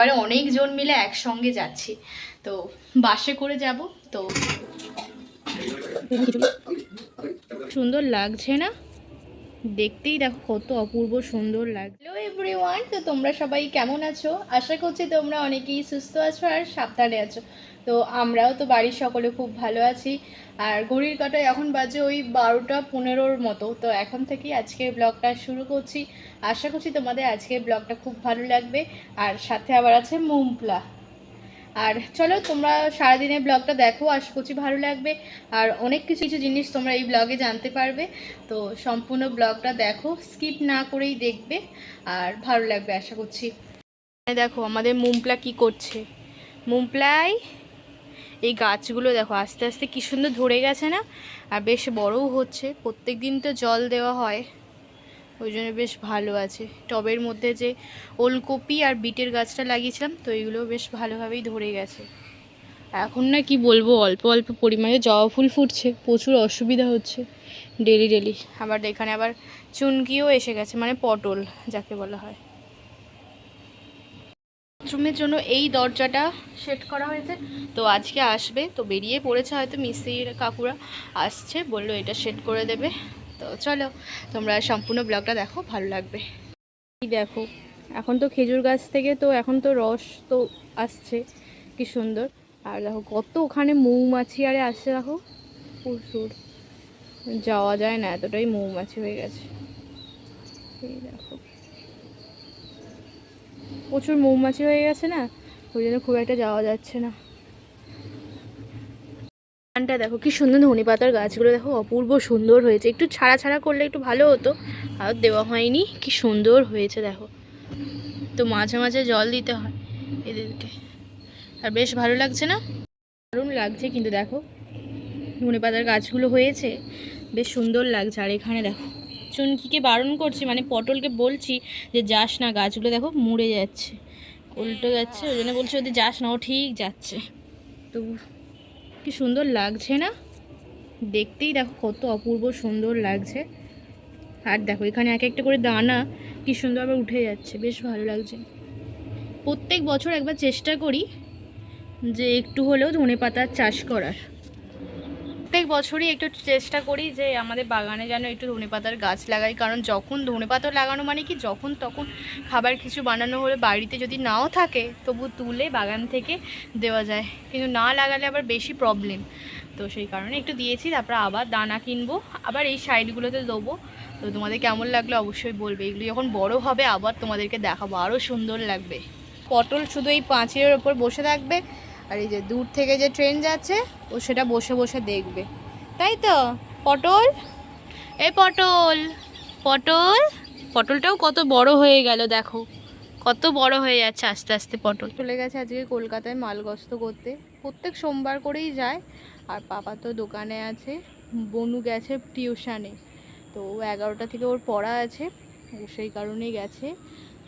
এবারে অনেকজন মিলে একসঙ্গে যাচ্ছি। তো বাসে করে যাব তো সুন্দর লাগছে না? দেখতেই দেখো কত অপূর্ব সুন্দর লাগে হ্যালো এভরিওয়ান তো তোমরা সবাই কেমন আছো? আশা করছি তোমরা অনেকেই সুস্থ আছো আর সাবধানে আছো। তো আমরাও তো বাড়ির সকলে খুব ভালো আছি। আর ঘড়ির কাটায় এখন বাজে ওই বারোটা পনেরোর মতো। তো এখন থেকেই আজকের ব্লগটা শুরু করছি। আশা করছি তোমাদের আজকের ব্লগটা খুব ভালো লাগবে। আর সাথে আবার আছে মুমপ্লা। আর চলো তোমরা সারাদিনের ব্লগটা দেখো, আশা করছি ভালো লাগবে। আর অনেক কিছু কিছু জিনিস তোমরা এই ব্লগে জানতে পারবে। তো সম্পূর্ণ ব্লগটা দেখো, স্কিপ না করেই দেখবে, আর ভালো লাগবে আশা করছি। দেখো আমাদের মুমপ্লা কি করছে। মুমপ্লাই, এই গাছগুলো দেখো আস্তে আস্তে কি সুন্দর ধরে গেছে না? আর বেশ বড়ও হচ্ছে প্রত্যেক দিন তো জল দেওয়া হয়। ওই জন্য বেশ ভালো আছে। টবের মধ্যে যে ওলকপি আর বিটের গাছটা লাগিয়েছিলাম, তো এগুলো বেশ ভালোভাবেই ধরে গেছে। এখন না কি বলব, অল্প অল্প পরিমাণে জবা ফুল ফুটছে, প্রচুর অসুবিধা হচ্ছে ডেলি ডেলি। আবার এখানে আবার চুনকিও এসে গেছে মানে পটল যাকে বলা হয়। বাথরুমের জন্য এই দরজাটা সেট করা হয়েছে, তো আজকে আসবে। তো বেরিয়ে পড়েছে হয়তো মিস্ত্রির কাকুরা, আসছে, বলল এটা সেট করে দেবে। তো চলো, তোমরা সম্পূর্ণ ব্লগটা দেখো, ভালো লাগবে। দেখো, এখন তো খেজুর গাছ থেকে তো এখন তো রস তো আসছে, কি সুন্দর। আর দেখো, কত ওখানে মৌমাছি, আরে আসছে দেখো, প্রচুর। যাওয়া যায় না, এতটাই মৌমাছি হয়ে গেছে। এই দেখো। প্রচুর মৌমাছি হয়ে গেছে না, ওই জন্য খুব একটা যাওয়া যাচ্ছে না। গানটা দেখো, কি সুন্দর ধনে পাতার গাছগুলো দেখো, অপূর্ব সুন্দর হয়েছে। একটু ছাড়া ছাড়া করলে একটু ভালো হতো, আর দেওয়া হয়নি। কি সুন্দর হয়েছে দেখো। তো মাঝে মাঝে জল দিতে হয় এদেরকে। আর বেশ ভালো লাগছে না? দারুণ লাগছে কিন্তু দেখো। ধনে পাতার গাছগুলো হয়েছে, বেশ সুন্দর লাগছে। আর এখানে দেখো, চুনকিকে বারণ করছি মানে পটলকে বলছি যে, যাস না, গাছগুলো দেখো মুড়ে যাচ্ছে, উল্টো যাচ্ছে। ওই জন্য বলছি যদি যাস না, ও ঠিক যাচ্ছে। তো কি সুন্দর লাগছে না? দেখতেই দেখো কত অপূর্ব সুন্দর লাগছে। আর দেখো, এখানে এক একটা করে দানা কি সুন্দরভাবে উঠে যাচ্ছে, বেশ ভালো লাগছে। প্রত্যেক বছর একবার চেষ্টা করি যে একটু হলেও ধনে পাতার চাষ করার। প্রত্যেক বছরই একটু চেষ্টা করি যে আমাদের বাগানে যেন একটু ধনে পাতার গাছ লাগাই। কারণ যখন ধনে পাতা লাগানো মানে কি? যখন তখন খাবার কিছু বানানো হলে বাড়িতে যদি নাও থাকে, তবু তুলে বাগান থেকে দেওয়া যায়। কিন্তু না লাগালে আবার বেশি প্রবলেম তো সেই কারণে একটু দিয়েছি, তারপর আবার দানা কিনবো, আবার এই সাইডগুলোতে দেবো। তো তোমাদের কেমন লাগল অবশ্যই বলবে। এগুলো যখন বড় হবে, আবার তোমাদেরকে দেখাবো। আরও সুন্দর লাগবে। পটল শুধু এই পাঁচিলের ওপর বসে থাকবে। আর এই যে দূর থেকে যে ট্রেন যাচ্ছে, ও সেটা বসে বসে দেখবে। তাই তো? পটল? এই পটল পটল। পটলটাও কত বড় হয়ে গেল, দেখো। কত বড় হয়ে যাচ্ছে আস্তে আস্তে পটল। চলে গেছে আজকে কলকাতায় মালগস্ত করতে। প্রত্যেক সোমবার করেই যায়। আর পাপা তো দোকানে আছে। বনু গেছে টিউশানে। তো এগারোটা থেকে ওর পড়া আছে। সেই কারণেই গেছে।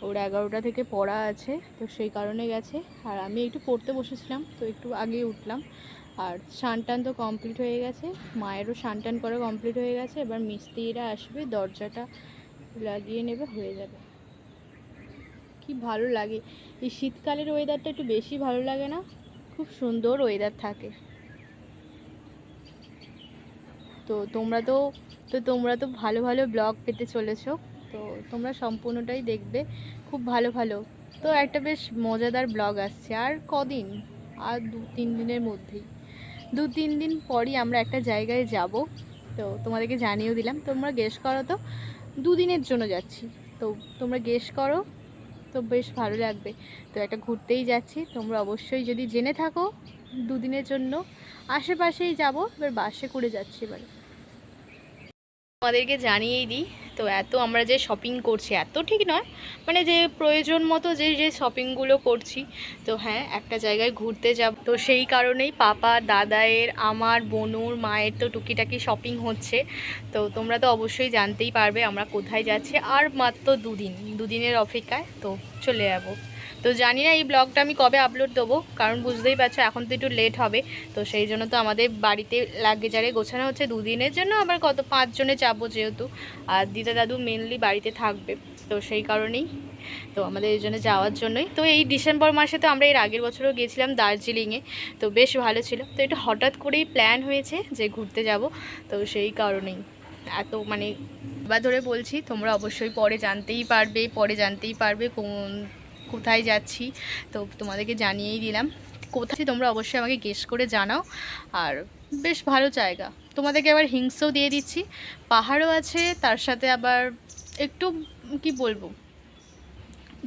ওর এগারোটা থেকে পড়া আছে, তো সেই কারণে গেছে। আর আমি একটু পড়তে বসেছিলাম, তো একটু আগে উঠলাম। আর টান তো কমপ্লিট হয়ে গেছে। মায়েরও টান করা কমপ্লিট হয়ে গেছে। এবার মিস্ত্রিরা আসবে, দরজাটা লাগিয়ে নেবে, হয়ে যাবে। কি ভালো লাগে। এই শীতকালের ওয়েদারটা একটু বেশি ভালো লাগে না? খুব সুন্দর ওয়েদার থাকে। তো তোমরা তো তো তোমরা তো ভালো ভালো ব্লগ পেতে চলেছো। তো তোমরা সম্পূর্ণটাই দেখবে। খুব ভালো ভালো। তো একটা বেশ মজাদার ব্লগ আসছে। আর কদিন? আর দু, তিন দিনের মধ্যেই। দু, তিন দিন পরই আমরা একটা জায়গায় যাব। তো তোমাদেরকে জানিয়েও দিলাম, তোমরা গেস করো তো দুদিনের জন্য যাচ্ছি। তো তোমরা গেস করো, তো বেশ ভালো লাগবে। তো একটা ঘুরতেই যাচ্ছি। তোমরা অবশ্যই যদি জেনে থাকো দুদিনের জন্য, আশেপাশেই যাব, এবার বাসে করে যাচ্ছি এবারে। তোমাদেরকে জানিয়েই দিই, তো এত আমরা যে শপিং করছি, এত ঠিক নয়। মানে যে প্রয়োজন মতো যে যে শপিংগুলো করছি, তো হ্যাঁ একটা জায়গায় ঘুরতে যাব। তো সেই কারণেই পাপা, দাদায়ের, আমার, বনুর, মায়ের তো টুকিটাকি শপিং হচ্ছে। তো তোমরা তো অবশ্যই জানতেই পারবে আমরা কোথায় যাচ্ছি। আর মাত্র দুদিন, দুদিনের অপেক্ষায়, তো চলে যাব। তো জানি না এই ব্লগটা আমি কবে আপলোড দেবো, কারণ বুঝতেই পারছ এখন তো একটু লেট হবে। তো সেই জন্য তো আমাদের বাড়িতে লাগেজারে গোছানো হচ্ছে দুদিনের জন্য, আবার কত পাঁচজনে যাব যেহেতু। আর দিদা দাদু মেনলি বাড়িতে থাকবে, তো সেই কারণেই। তো আমাদের এই জন্য যাওয়ার জন্যই। তো এই ডিসেম্বর মাসে তো আমরা এর আগের বছরও গেছিলাম দার্জিলিংয়ে, তো বেশ ভালো ছিল। তো এটা হঠাৎ করেই প্ল্যান হয়েছে যে ঘুরতে যাব, তো সেই কারণেই। এত মানে বা ধরে বলছি, তোমরা অবশ্যই পরে জানতেই পারবে, পরে জানতেই পারবে কোন কোথায় যাচ্ছি? তো তোমাদেরকে জানিয়েই দিলাম। কোথায় তোমরা অবশ্যই আমাকে গেস করে জানাও। আর বেশ ভালো জায়গা। তোমাদেরকে আবার হিংসও দিয়ে দিচ্ছি। পাহাড়ও আছে, তার সাথে আবার একটু, কি বলব?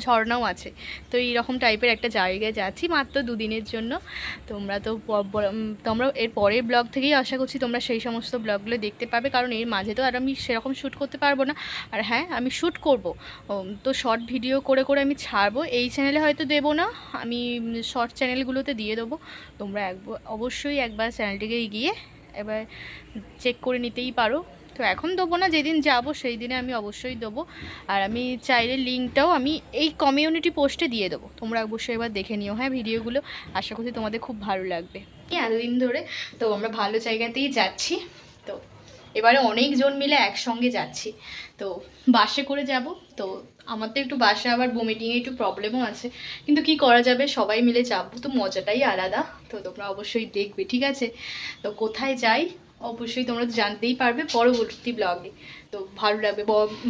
ঝর্ণাও আছে। তো এইরকম টাইপের একটা জায়গায় যাচ্ছি মাত্র দুদিনের জন্য। তোমরা তো তোমরা এর পরের ব্লগ থেকেই আশা করছি তোমরা সেই সমস্ত ব্লগগুলো দেখতে পাবে। কারণ এর মাঝে তো আর আমি সেরকম শ্যুট করতে পারব না। আর হ্যাঁ আমি শ্যুট করব। তো শর্ট ভিডিও করে করে আমি ছাড়বো। এই চ্যানেলে হয়তো দেবো না। আমি শর্ট চ্যানেলগুলোতে দিয়ে দেবো। তোমরা এক অবশ্যই একবার চ্যানেলটিকে গিয়ে এবার চেক করে নিতেই পারো। তো এখন দেবো না, যেদিন যাব সেই দিনে আমি অবশ্যই দেবো। আর আমি চাইলে লিঙ্কটাও আমি এই কমিউনিটি পোস্টে দিয়ে দেবো। তোমরা অবশ্যই এবার দেখে নিও হ্যাঁ ভিডিওগুলো। আশা করছি তোমাদের খুব ভালো লাগবে। এতদিন ধরে তো আমরা ভালো জায়গাতেই যাচ্ছি। তো এবারে অনেকজন মিলে একসঙ্গে যাচ্ছি। তো বাসে করে যাব। তো আমার তো একটু বাসে আবার বমিটিংয়ে একটু প্রবলেমও আছে। কিন্তু কি করা যাবে? সবাই মিলে যাব। তো মজাটাই আলাদা। তো তোমরা অবশ্যই দেখবে, ঠিক আছে? তো কোথায় যাই? অবশ্যই তোমরা তো জানতেই পারবে পরবর্তী ব্লগে তো ভালো লাগবে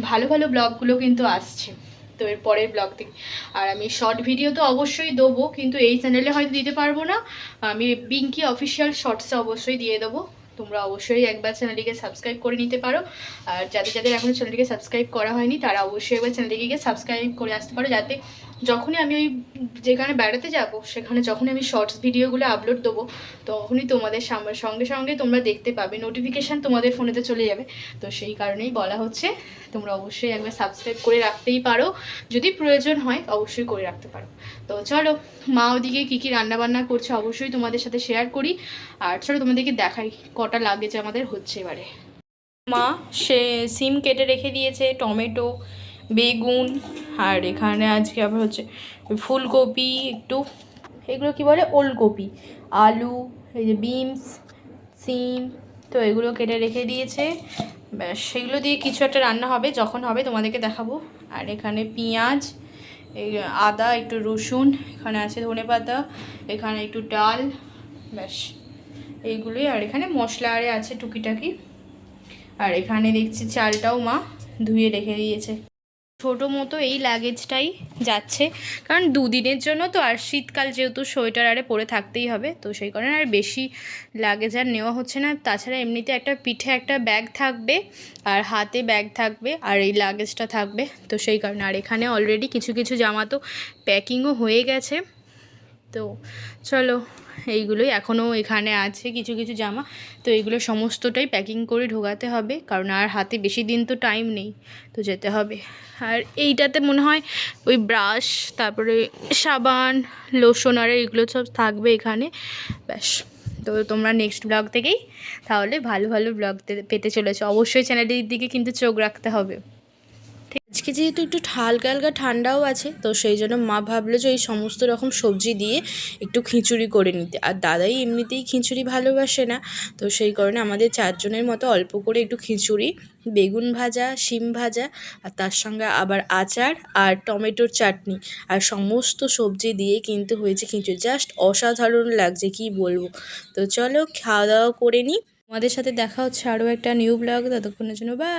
ভালো ভালো ব্লগগুলো কিন্তু আসছে। তো এর পরের ব্লগ থেকে। আর আমি শর্ট ভিডিও তো অবশ্যই দেবো, কিন্তু এই চ্যানেলে হয়তো দিতে পারব না। আমি বিঙ্কি অফিসিয়াল শর্টসে অবশ্যই দিয়ে দেবো। তোমরা অবশ্যই একবার চ্যানেলটিকে সাবস্ক্রাইব করে নিতে পারো। আর যাদের যাদের এখনও চ্যানেলটিকে সাবস্ক্রাইব করা হয়নি, তারা অবশ্যই একবার চ্যানেলটিকে সাবস্ক্রাইব করে আসতে পারো, যাতে যখনই আমি ওই যেখানে বেড়াতে যাব, সেখানে যখনই আমি শর্টস ভিডিওগুলো আপলোড দেবো, তখনই তোমাদের সঙ্গে সঙ্গে তোমরা দেখতে পাবে নোটিফিকেশান তোমাদের ফোনেতে চলে যাবে। তো সেই কারণেই বলা হচ্ছে, তোমরা অবশ্যই একবার সাবস্ক্রাইব করে রাখতেই পারো। যদি প্রয়োজন হয়, অবশ্যই করে রাখতে পারো। তো চলো, মা ওদিকে কী কী রান্নাবান্না করছে অবশ্যই তোমাদের সাথে শেয়ার করি। আর চলো তোমাদেরকে দেখাই, কটা লাগেজ আমাদের হচ্ছে এবারে। মা, সে সিম কেটে রেখে দিয়েছে, টমেটো বেগুন, আর এখানে আজকে আবার হচ্ছে ফুলকপি, একটু এগুলো কি বলে? ওলকপি। আলু, এই যে বিনস, সিম, তো এগুলো কেটে রেখে দিয়েছে। ব্যাস, সেগুলো দিয়ে কিছু একটা রান্না হবে, যখন হবে তোমাদেরকে দেখাবো। আর এখানে পেঁয়াজ আদা, একটু রসুন, এখানে আছে ধনে পাতা, এখানে একটু ডাল, ব্যাস, এইগুলোই। আর এখানে মশলা আরে আছে টুকিটাকি। আর এখানে দেখছি চালটাও মা ধুয়ে রেখে দিয়েছে। ছোটো মতো এই লাগেজটাই যাচ্ছে। কারণ দুদিনের জন্য তো আর শীতকাল যেহেতু সোয়েটার আরে পরে থাকতেই হবে, তো সেই কারণে আর বেশি লাগেজ আর নেওয়া হচ্ছে না। তাছাড়া এমনিতে একটা পিঠে একটা ব্যাগ থাকবে, আর হাতে ব্যাগ থাকবে, আর এই লাগেজটা থাকবে। তো সেই কারণে আর এখানে অলরেডি কিছু কিছু জামা তো প্যাকিংও হয়ে গেছে। তো চলো, এইগুলোই এখনও এখানে আছে কিছু কিছু জামা। তো এইগুলো সমস্তটাই প্যাকিং করে ঢোকাতে হবে, কারণ আর হাতে বেশি দিন তো টাইম নেই, তো যেতে হবে। আর এইটাতে মনে হয় ওই ব্রাশ তারপরে সাবান লোশন আর এগুলো সব থাকবে এখানে। ব্যাস, তো তোমরা নেক্সট ব্লগ থেকেই তাহলে ভালো ভালো ব্লগ পেতে চলেছো। অবশ্যই চ্যানেলটির দিকে কিন্তু চোখ রাখতে হবে। আজকে যেহেতু একটু হালকা হালকা ঠান্ডাও আছে, তো সেই জন্য মা ভাবলো যে এই সমস্ত রকম সবজি দিয়ে একটু খিচুড়ি করে নিতে। আর দাদাই এমনিতেই খিচুড়ি ভালোবাসে না, তো সেই কারণে আমাদের চারজনের মতো অল্প করে একটু খিচুড়ি, বেগুন ভাজা, শিম ভাজা, আর তার সঙ্গে আবার আচার আর টমেটোর চাটনি। আর সমস্ত সবজি দিয়ে কিন্তু হয়েছে খিচুড়ি। জাস্ট অসাধারণ লাগছে, কি বলব। তো চলো খাওয়া দাওয়া করে নিই। আমাদের সাথে দেখা হচ্ছে আরও একটা নিউ ব্লগ, ততক্ষণের জন্য বা